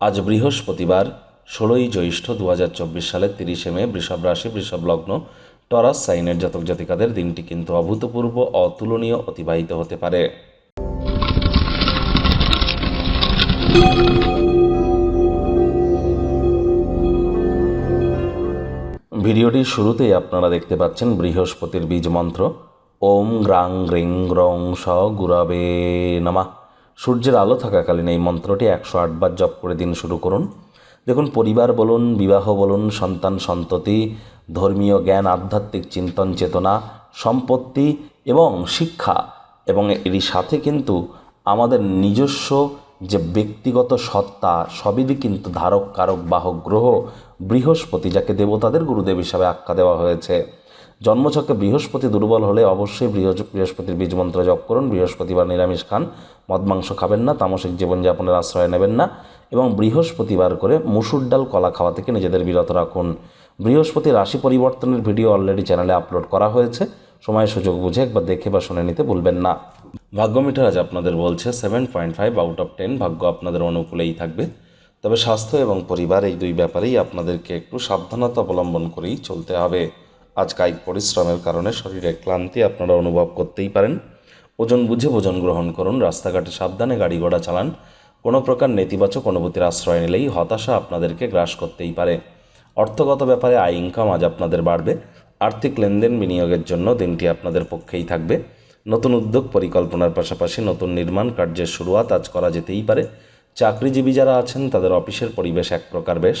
আজ বৃহস্পতিবার, ষোলোই জ্যৈষ্ঠ দু হাজার চব্বিশ সালের তিরিশে মে, বৃষভ রাশি, বৃষভ লগ্ন, টরাস সাইনের জাতক জাতিকাদের দিনটি কিন্তু অভূতপূর্ব, অতুলনীয়, অতিবাহিত হতে পারে। ভিডিওটির শুরুতেই আপনারা দেখতে পাচ্ছেন বৃহস্পতির বীজ মন্ত্র, ওম গ্রাং গ্রিং গ্রং স গুরাবে নামা। সূর্যের আলো থাকাকালীন এই মন্ত্রটি একশো আটবার জপ করে দিন শুরু করুন। দেখুন, পরিবার বলুন, বিবাহ বলুন, সন্তান সন্ততি, ধর্মীয় জ্ঞান, আধ্যাত্মিক চিন্তন চেতনা, সম্পত্তি এবং শিক্ষা। এবং এরই সাথে কিন্তু আমাদের নিজস্ব যে ব্যক্তিগত সত্তা, সবই কিন্তু ধারক, কারক, বাহক, গ্রহ, বৃহস্পতি, যাকে দেবতাদের গুরুদেব হিসাবে আখ্যা দেওয়া হয়েছে। জন্মছকে বৃহস্পতি দুর্বল হলে অবশ্যই বৃহস্প- বৃহস্পতির বীজ মন্ত্র জপ করুন। বৃহস্পতিবার নিরামিষ খান। মদ মাংস খাবেন না, তামসিক জীবনযাপনের আশ্রয় নেবেন না এবং বৃহস্পতিবার করে মুসুর ডাল, কলা খাওয়া থেকে নিজেদের বিরত রাখুন। বৃহস্পতি রাশি পরিবর্তনের ভিডিও অলরেডি চ্যানেলে আপলোড করা হয়েছে। সময় সুযোগ বুঝে একবার দেখে বা শুনে নিতে ভুলবেন না। ভাগ্য মিটার আজ আপনাদের বলছে seven point five out of ten ভাগ্য আপনাদের অনুকূলেই থাকবে। তবে স্বাস্থ্য এবং পরিবার এই দুই ব্যাপারেই আপনাদেরকে একটু সাবধানতা অবলম্বন করেই চলতে হবে। আজ কায়িক পরিশ্রমের কারণে শরীরে ক্লান্তি আপনারা অনুভব করতেই পারেন। ওজন বুঝে ভোজন গ্রহণ করুন, রাস্তাঘাটে সাবধানে গাড়ি ঘোড়া চালান। কোনো প্রকার নেতিবাচক অনুভূতির আশ্রয় নিলেই হতাশা আপনাদেরকে গ্রাস করতেই পারে। অর্থগত ব্যাপারে আয় ইনকাম আজ আপনাদের বাড়বে। আর্থিক লেনদেন বিনিয়োগের জন্য দিনটি আপনাদের পক্ষেই থাকবে। নতুন উদ্যোগ পরিকল্পনার পাশাপাশি নতুন নির্মাণ কার্যের শুরুয়াত আজ করা যেতেই পারে। চাকরিজীবী যারা আছেন, তাদের অফিসের পরিবেশ এক প্রকার বেশ।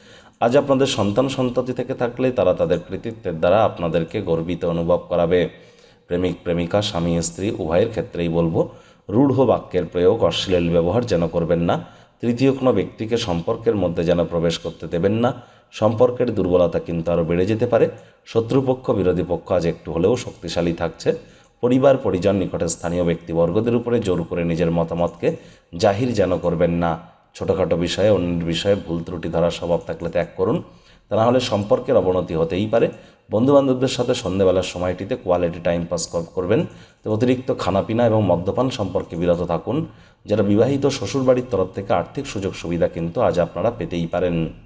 আজ আপনাদের সন্তান সন্ততি থেকে থাকলে তারা তাদের কৃতিত্বের দ্বারা আপনাদেরকে গর্বিত অনুভব করাবে। প্রেমিক, প্রেমিকা, স্বামী, স্ত্রী, উভয়ের ক্ষেত্রেই বলব, রূঢ় বাক্যের প্রয়োগ অশ্লীল ব্যবহার যেন করবেন না, তৃতীয় কোনো ব্যক্তিকে সম্পর্কের মধ্যে যেন প্রবেশ করতে দেবেন না, সম্পর্কের দুর্বলতা কিন্তু আরও বেড়ে যেতে পারে। শত্রুপক্ষ, বিরোধী পক্ষ আজ একটু হলেও শক্তিশালী থাকছে। পরিবার, পরিজন, নিকটে স্থানীয় ব্যক্তিবর্গদের উপরে জোর করে নিজের মতামতকে জাহির যেন করবেন না। ছোটোখাটো বিষয়ে, অন্যের বিষয়ে ভুল ত্রুটি ধরার স্বভাব থাকলে ত্যাগ করুন। তা না হলে সম্পর্কের অবনতি হতেই পারে। বন্ধুবান্ধবদের সাথে সন্ধ্যেবেলার সময়টিতে কোয়ালিটি টাইম পাস করবেন। তো অতিরিক্ত খানাপিনা এবং মদ্যপান সম্পর্কে বিরত থাকুন। যারা বিবাহিত শ্বশুরবাড়ির তরফ থেকে আর্থিক সুযোগ সুবিধা কিন্তু আজ আপনারা পেতেই পারেন।